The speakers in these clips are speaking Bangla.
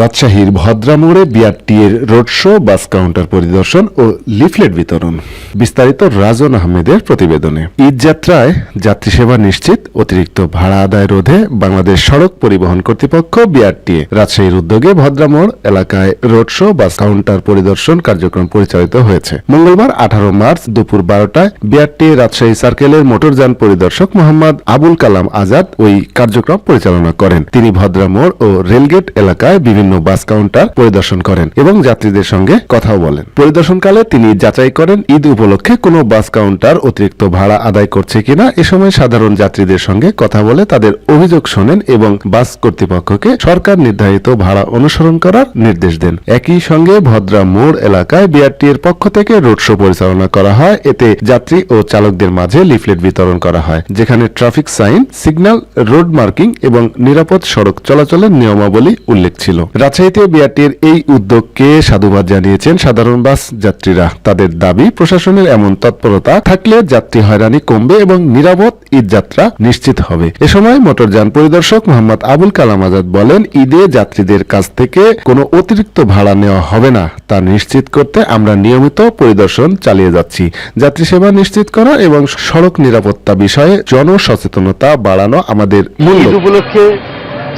রাজশাহীর ভদ্রা মোড়ে বিআরটি এর রোড শো, বাস কাউন্টার পরিদর্শন ও লিফলেট বিতরণ। বিস্তারিত রাজন আহমেদের প্রতিবেদনে। ঈদ যাত্রায় যাত্রী সেবা নিশ্চিত, অতিরিক্ত ভাড়া আদায় রোধে বাংলাদেশ সড়ক পরিবহন কর্তৃপক্ষ বিআরটিএ। রাজশাহীর উদ্যোগে ভদ্রা মোড় এলাকায় রোড শো, বাস কাউন্টার পরিদর্শন কার্যক্রম পরিচালিত হয়েছে। মঙ্গলবার আঠারো মার্চ দুপুর বারোটায় বিআরটিএ রাজশাহী সার্কেলের মোটরযান পরিদর্শক মোহাম্মদ আবুল কালাম আজাদ ওই কার্যক্রম পরিচালনা করেন। তিনি ভদ্রা মোড় ও রেলগেট এলাকায় বিভিন্ন বাস কাউন্টার পরিদর্শন করেন এবং যাত্রীদের সঙ্গে কথাও বলেন। পরিদর্শনকালে তিনি যাচাই করেন ঈদ উপলক্ষে কোনো বাস কাউন্টার অতিরিক্ত ভাড়া আদায় করছে কিনা। এ সময় সাধারণ যাত্রীদের সঙ্গে কথা বলে তাদের অভিযোগ শোনেন এবং বাস কর্তৃপক্ষকে সরকার নির্ধারিত ভাড়া অনুসরণ করার নির্দেশ দেন। একই সঙ্গে ভদ্রা মোড় এলাকায় বিআরটি এর পক্ষ থেকে রোড শো পরিচালনা করা হয়। এতে যাত্রী ও চালকদের মাঝে লিফলেট বিতরণ করা হয়, যেখানে traffic sign, signal, road marking এবং নিরাপদ সড়ক চলাচলের নিয়মাবলী উল্লেখ ছিল। রাজশাহীতে বিআরটির এই উদ্যোগকে সাধুবাদ জানিয়েছেন সাধারণ বাস যাত্রীরা। তাদের দাবি, প্রশাসনের এমন তৎপরতা থাকলে যাত্রী হয়রানি কমবে এবং নিরাপদ ঈদ যাত্রা নিশ্চিত হবে। এ সময় মোটরযান পরিদর্শক মোহাম্মদ আবুল কালাম আজাদ বলেন, ঈদে যাত্রীদের কাছ থেকে কোনো অতিরিক্ত ভাড়া নেওয়া হবে না। তা নিশ্চিত করতে আমরা নিয়মিত পরিদর্শন চালিয়ে যাচ্ছি। যাত্রী সেবা নিশ্চিত করা এবং সড়ক নিরাপত্তা বিষয়ে জনসচেতনতা বাড়ানো আমাদের মূল উপলক্ষে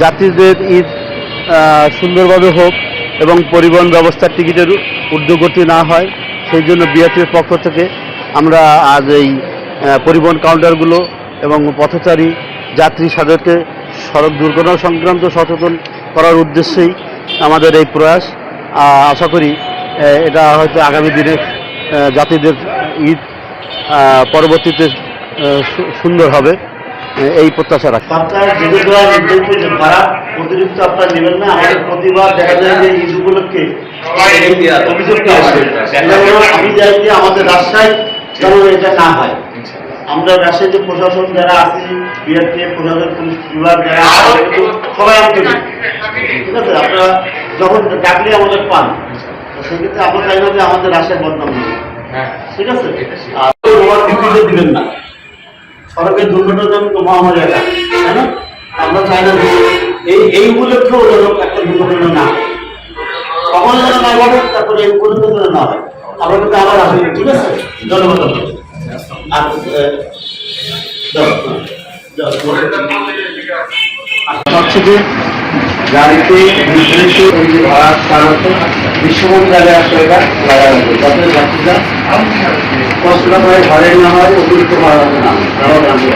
যাত্রীদের ঈদ সুন্দরভাবে হোক এবং পরিবহন ব্যবস্থার টিকিটের ঊর্ধ্বগতি না হয়, সেই জন্য বিআরটির পক্ষ থেকে আমরা আজ এই পরিবহন কাউন্টারগুলো এবং পথচারী, যাত্রী সাধারণকে সড়ক দুর্ঘটনা সংক্রান্ত সচেতন করার উদ্দেশ্যেই আমাদের এই প্রয়াস। আশা করি এটা হয়তো আগামী দিনে যাত্রীদের ঈদ পরবর্তীতে সুন্দর হবে। এই প্রত্যাশা রাখি। অতিরিক্ত আপনার নেবেন না। আমাদের প্রতিবার দেখা যায় যে ঈদ উপলক্ষে অভিযোগটা আসে। আমি চাই যে আমাদের রাজশাহী যেন এটা না হয়। আমরা রাজশাহীতে প্রশাসন যারা আছে বিআরটি প্রশাসন পুলিশ বিভাগ যারা আছে, আমরা সবাই আন্তরিক ঠিক আছে আপনারা যখন ডাকলে আমাদের পান। সেক্ষেত্রে আমরা চাই না যে আমাদের রাজশাহী বদনাম নেই ঠিক আছে? আর দিবেন না। সড়কের দুর্ঘটনাজনিত মহামারী একটা তাই না আমরা চাই না এই এই উপলক্ষেও যেন একটা দুর্ঘটনা না সকল কখন যেন না ঘটে তারপরে এই উপলক্ষে যেন না হয় আমরা কিন্তু আবার আসি ঠিক আছে ধন্যবাদ। আর। হচ্ছে যে গাড়িতে যে ভাড়া চালাতে বিশ্বমন জায়গায় আসলে এটা লাগানো হবে যাতে যাত্রীরা কষ্টটা ঘরে না হয় অতিরিক্ত ভাড়া যাতে না। তারাও জানতে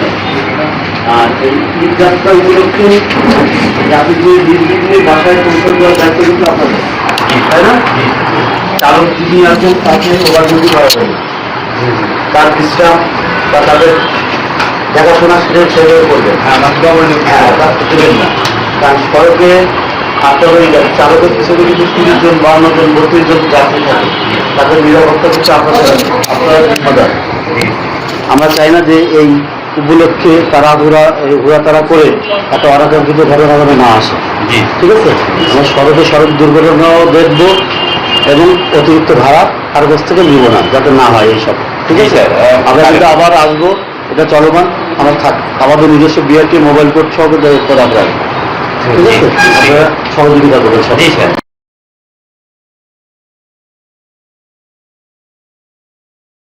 আর এই ঈদ যাত্রা উপলক্ষে যাত্রীদের নির্বিঘ্নে বাসায় পৌঁছে দেওয়ার দায়িত্ব কিন্তু আপনাদের। তাই না? চালক যিনি আছেন তাকে ওভারডুটি করা না। তার বিশ্রাম বা তাদের দেখাশোনা সেটা সেভাবে করবে। হ্যাঁ দেবেন না। কারণ সড়কে আপনার ওই চালকের পিছনে কিন্তু তিরিশ জন বান্ন জন বত্রিশ জন যাত্রী থাকে। তাদের নিরাপত্তা আপনাদের আপনারা জিম্মাদার আমরা চাই না যে এই উপলক্ষে তারা ঘোরা ঘোরা তারা করে একটা অনাকাঙ্ক্ষিত ঘটনা যেন না আসে। ঠিক আছে? আমরা সড়কে সড়ক দুর্ঘটনাও দেখব এবং অতিরিক্ত ভাড়া কারও কাছ থেকে নিব না যাতে না হয় এইসব। ঠিক আছে? আমরা কিন্তু আবার আসব। এটা চলমান। আমার থাক আমাদের নিজস্ব বিআরটি মোবাইল কোড সহ কিন্তু আমরা ঠিক আছে আমরা সহযোগিতা করব সব